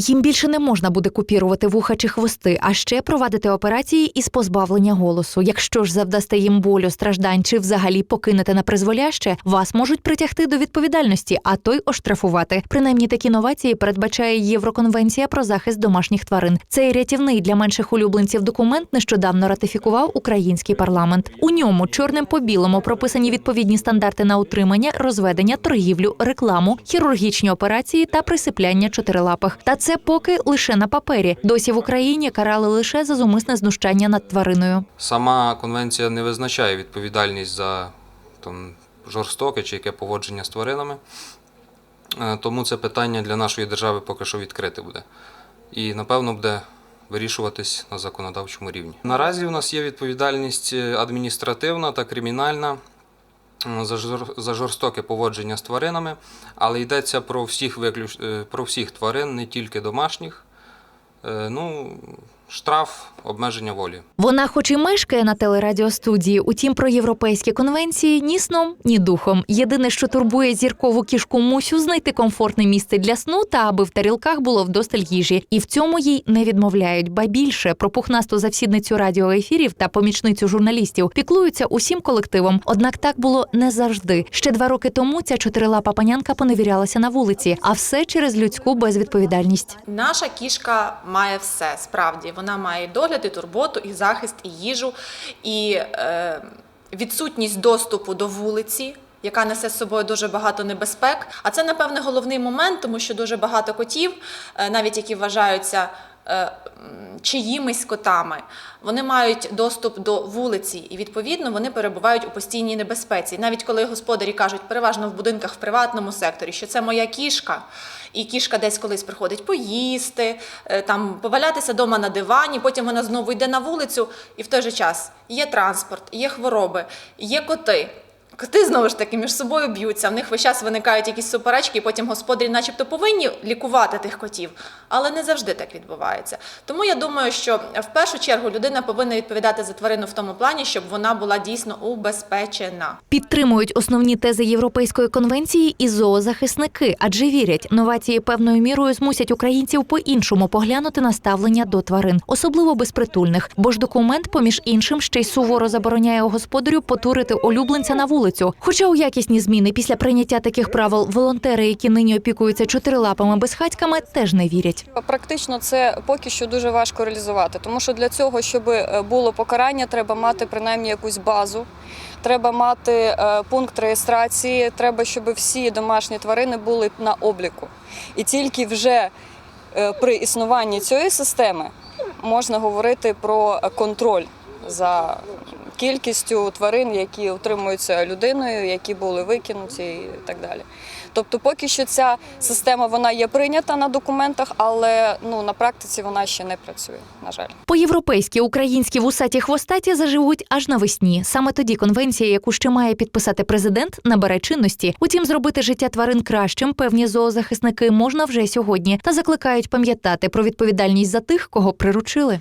Їм більше не можна буде купірувати вуха чи хвости, а ще провадити операції із позбавлення голосу. Якщо ж завдасте їм болю, страждань чи взагалі покинете на призволяще, вас можуть притягти до відповідальності, а то й оштрафувати. Принаймні такі новації передбачає Євроконвенція про захист домашніх тварин. Цей рятівний для менших улюбленців документ нещодавно ратифікував український парламент. У ньому чорним по білому прописані відповідні стандарти на утримання, розведення, торгівлю, рекламу, хірургічні операції та присипляння чотирилапих. Та поки лише на папері. Досі в Україні карали лише за зумисне знущання над твариною. Сама конвенція не визначає відповідальність за там, жорстоке чи яке поводження з тваринами. Е, Тому це питання для нашої держави поки що відкрите буде. І напевно буде вирішуватись на законодавчому рівні. Наразі у нас є відповідальність е, адміністративна та кримінальна за жор- за жорстоке поводження з тваринами, але йдеться про всіх, виключ... е, про всіх тварин, не тільки домашніх. Е, Ну, штраф, обмеження волі. Вона, хоч і мешкає на телерадіостудії, утім про європейські конвенції ні сном, ні духом. Єдине, що турбує зіркову кішку Мусю, знайти комфортне місце для сну та аби в тарілках було вдосталь їжі. І в цьому їй не відмовляють. Ба більше про пухнасту завсідницю радіоефірів та помічницю журналістів піклуються усім колективом. Однак так було не завжди. Ще два роки тому ця чотирилапа панянка поневірялася на вулиці, а все через людську безвідповідальність. Наша кішка має все справді. Вона має догляд, і турботу, і захист, і їжу, і е, відсутність доступу до вулиці. Яка несе з собою дуже багато небезпек. А це, напевне, головний момент, тому що дуже багато котів, е, навіть які вважаються чиїмись котами, вони мають доступ до вулиці, і відповідно вони перебувають у постійній небезпеці. Навіть коли господарі кажуть, переважно в будинках в приватному секторі, що це моя кішка, і кішка десь колись приходить поїсти, е, там повалятися вдома на дивані, потім вона знову йде на вулицю, і в той же час є транспорт, є хвороби, є коти. Коти знову ж таки між собою б'ються. В них весь час виникають якісь суперечки, і потім господарі, начебто, повинні лікувати тих котів, але не завжди так відбувається. Тому я думаю, що в першу чергу людина повинна відповідати за тварину в тому плані, щоб вона була дійсно убезпечена. Підтримують основні тези Європейської конвенції і зоозахисники, адже вірять, новації певною мірою змусять українців по-іншому поглянути на ставлення до тварин, особливо безпритульних. Бо ж документ, поміж іншим, ще й суворо забороняє господарю потурити улюбленця на вулицю. Хоча у якісні зміни після прийняття таких правил волонтери, які нині опікуються чотирилапими безхатьками, теж не вірять. Практично це поки що дуже важко реалізувати, тому що для цього, щоб е, було покарання, треба мати принаймні якусь базу, треба мати е, пункт реєстрації, треба, щоб всі домашні тварини були на обліку. І тільки вже е, при існуванні цієї системи можна говорити про контроль за кількістю тварин, які утримуються людиною, які були викинуті і так далі. Тобто, поки що ця система вона є прийнята на документах, але ну на практиці вона ще не працює. На жаль. По-європейськи українські вусаті хвостаті заживуть аж навесні. Саме тоді конвенція, яку ще має підписати президент, набере чинності. Утім, зробити життя тварин кращим певні зоозахисники можна вже сьогодні та закликають пам'ятати про відповідальність за тих, кого приручили.